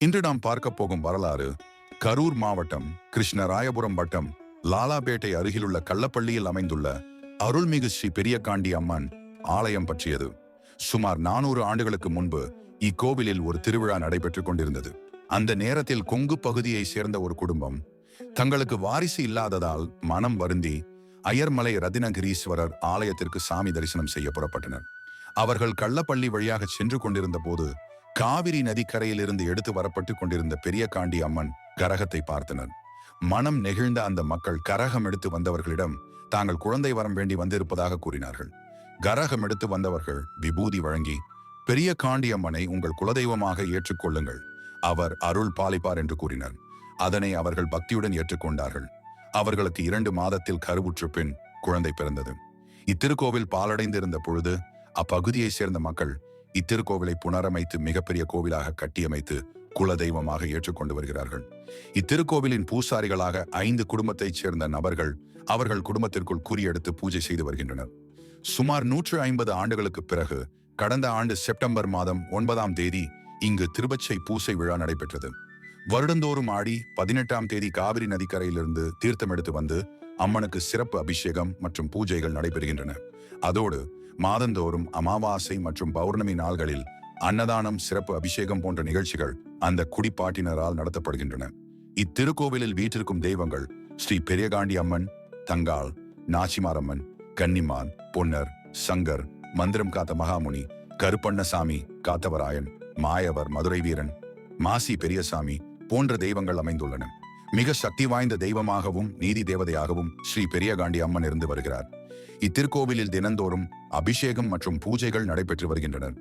இன்று நாம் பார்க்க போகும் வரலாறு கரூர் மாவட்டம் கிருஷ்ணராயபுரம் வட்டம் லாலாபேட்டை அருகிலுள்ள கள்ளப்பள்ளியில் அமைந்துள்ள அருள்மிகு ஸ்ரீ பெரியகாண்டி அம்மன் ஆலயம் பற்றியது. சுமார் நானூறு ஆண்டுகளுக்கு முன்பு இக்கோவிலில் ஒரு திருவிழா நடைபெற்றுக் கொண்டிருந்தது. அந்த நேரத்தில் கொங்கு பகுதியை சேர்ந்த ஒரு குடும்பம் தங்களுக்கு வாரிசு இல்லாததால் மனம் வருந்தி அயர்மலை ரத்தினகிரீஸ்வரர் ஆலயத்திற்கு சாமி தரிசனம் செய்ய புறப்பட்டனர். அவர்கள் கள்ளப்பள்ளி வழியாக சென்று கொண்டிருந்த போது காவிரி நதிக்கரையில் இருந்து எடுத்து வரப்பட்டு கொண்டிருந்த பெரிய காண்டி அம்மன் கரகத்தை பார்த்தனர். மனம் நெகிழ்ந்த அந்த மக்கள் கரகம் எடுத்து வந்தவர்களிடம் தாங்கள் குழந்தை வரம் வேண்டி வந்திருப்பதாக கூறினார்கள். கரகம் எடுத்து வந்தவர்கள் விபூதி வழங்கி பெரிய காண்டி அம்மனை உங்கள் குலதெய்வமாக ஏற்றுக்கொள்ளுங்கள் அவர் அருள் பாலிப்பார் என்று கூறினர். அதனை அவர்கள் பக்தியுடன் ஏற்றுக்கொண்டார்கள் அவர்களுக்கு இரண்டு மாதத்தில் கருவுற்று பின் குழந்தை பிறந்தது. இத்திருக்கோவில் பாலடைந்திருந்த பொழுது அப்பகுதியைச் சேர்ந்த மக்கள் இத்திருக்கோவிலை புனரமைத்து மிகப்பெரிய கோவிலாக கட்டியமைத்து குலதெய்வமாக ஏற்றுக்கொண்டு வருகிறார்கள். இத்திருக்கோவிலின் பூசாரிகளாக ஐந்து குடும்பத்தைச் சேர்ந்த நபர்கள் அவர்கள் குடும்பத்திற்குள் குறியெடுத்து பூஜை செய்து வருகின்றனர். சுமார் நூற்று ஐம்பது ஆண்டுகளுக்கு பிறகு கடந்த ஆண்டு செப்டம்பர் மாதம் ஒன்பதாம் தேதி இங்கு திருபச்சை பூசை விழா நடைபெற்றது. வருடந்தோறும் ஆடி பதினெட்டாம் தேதி காவிரி நதிக்கரையிலிருந்து தீர்த்தம் எடுத்து வந்து அம்மனுக்கு சிறப்பு அபிஷேகம் மற்றும் பூஜைகள் நடைபெறுகின்றன. அதோடு மாதந்தோறும் அமாவாசை மற்றும் பௌர்ணமி நாள்களில் அன்னதானம் சிறப்பு அபிஷேகம் போன்ற நிகழ்ச்சிகள் அந்த குடிப்பாட்டினரால் நடத்தப்படுகின்றன. இத்திருக்கோவிலில் வீற்றிருக்கும் தெய்வங்கள் ஸ்ரீ பெரியகாண்டி அம்மன் தங்காள் நாச்சிமாரம்மன் கன்னிமான் பொன்னர் சங்கர் மந்திரம் காத்த மகாமுனி கருப்பண்ணசாமி காத்தவராயன் மாயவர் மதுரை வீரன் மாசி பெரியசாமி போன்ற தெய்வங்கள் அமைந்துள்ளன. மிக சக்தி வாய்ந்த தெய்வமாகவும் நீதி தேவதையாகவும் ஸ்ரீ பெரியகாண்டி அம்மன் இருந்து வருகிறார். இத்திருக்கோவிலில் தினந்தோறும் அபிஷேகம் மற்றும் பூஜைகள் நடைபெற்று வருகின்றன